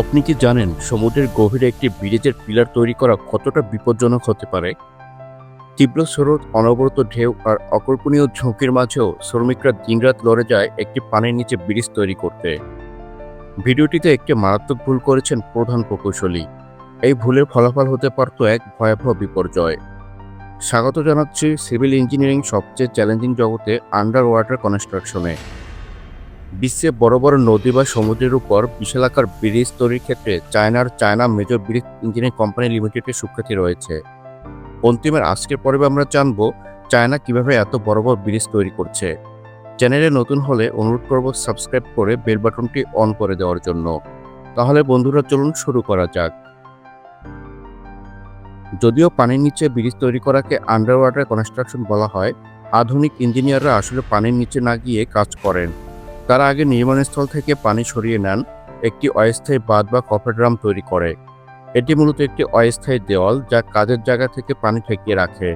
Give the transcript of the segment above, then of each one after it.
আপনি কি জানেন সমুদ্রের গভীরে একটি ব্রিজের পিলার তৈরি করা কতটা বিপজ্জনক হতে পারে? তীব্র স্রোত, অনবরত ঢেউ আর অকল্পনীয় ঝুঁকির মাঝেও শ্রমিকরা দিনরাত লড়ে যায় একটি পানির নিচে ব্রিজ তৈরি করতে। ভিডিওটিতে একটি মারাত্মক ভুল করেছেন প্রধান প্রকৌশলী। এই ভুলের ফলাফল হতে পারত এক ভয়াবহ বিপর্যয়। স্বাগত জানাচ্ছি সিভিল ইঞ্জিনিয়ারিং সবচেয়ে চ্যালেঞ্জিং জগতে আন্ডার ওয়াটার কনস্ট্রাকশনে। বিশ্বে বড় বড় নদী বা সমুদ্রের উপর বিশালাকার ব্রিজ তৈরির ক্ষেত্রে চায়নার China major bridge engineering company লিমিটেডের সুখ্যাতি রয়েছে। অন্তিমের আজকের পর্বে আমরা জানব চায়না কীভাবে এত বড় বড় ব্রিজ তৈরি করছে। চ্যানেলে নতুন হলে অনুরোধ করব সাবস্ক্রাইব করে বেল বাটনটি অন করে দেওয়ার জন্য। তাহলে বন্ধুরা চলুন শুরু করা যাক। যদিও পানির নিচে ব্রিজ তৈরি করাকে আন্ডার ওয়াটার কনস্ট্রাকশন বলা হয়, আধুনিক ইঞ্জিনিয়াররা আসলে পানির নিচে না গিয়ে কাজ করেন। তারা আগে নির্মাণস্থল থেকে পানি সরিয়ে নেন, একটি অস্থায়ী বাঁধ বা কফার ড্রাম তৈরি করে। এটি মূলত একটি অস্থায়ী দেওয়াল যা কাজের জায়গা থেকে পানি ঠেকিয়ে রাখে।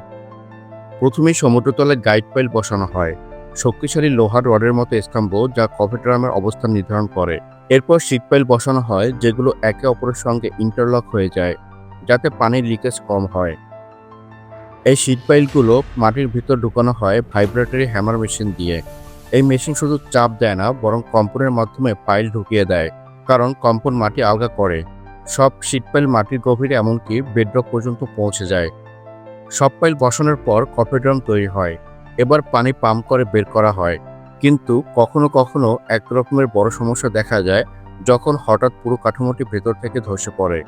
প্রথমেই সমুদ্রতলে গাইড পাইল বসানো হয়। শক্তিশালী লোহার রডের মতো স্তম্ভ যা কফার ড্রামের অবস্থান নির্ধারণ করে। এরপর শীট পাইল বসানো হয়, যেগুলো একে অপরের সঙ্গে ইন্টারলক হয়ে যায়, যাতে পানির লিকেজ কম হয়। এই শীট পাইলগুলো মাটির ভিতর ঢুকানো হয় ভাইব্রেটরি হ্যামার মেশিন দিয়ে। এই মেশিন শুধু চাপ দেয় না, বরং কম্পনের মাধ্যমে পাইল ঢুকিয়ে দেয়, কারণ কম্পন মাটি আলগা করে। সব শীট পাইল মাটির গভীরে, এমনকি বেডরক পর্যন্ত পৌঁছে যায়। সব পাইল বসানোর পর কফেড্রাম তৈরি হয়। এবার পানি পাম্প করে বের করা হয়। কিন্তু কখনো কখনো এক রকমের বড় সমস্যা দেখা যায়, যখন হঠাৎ পুরো কাঠামোটি ভেতর থেকে ধসে পড়ে।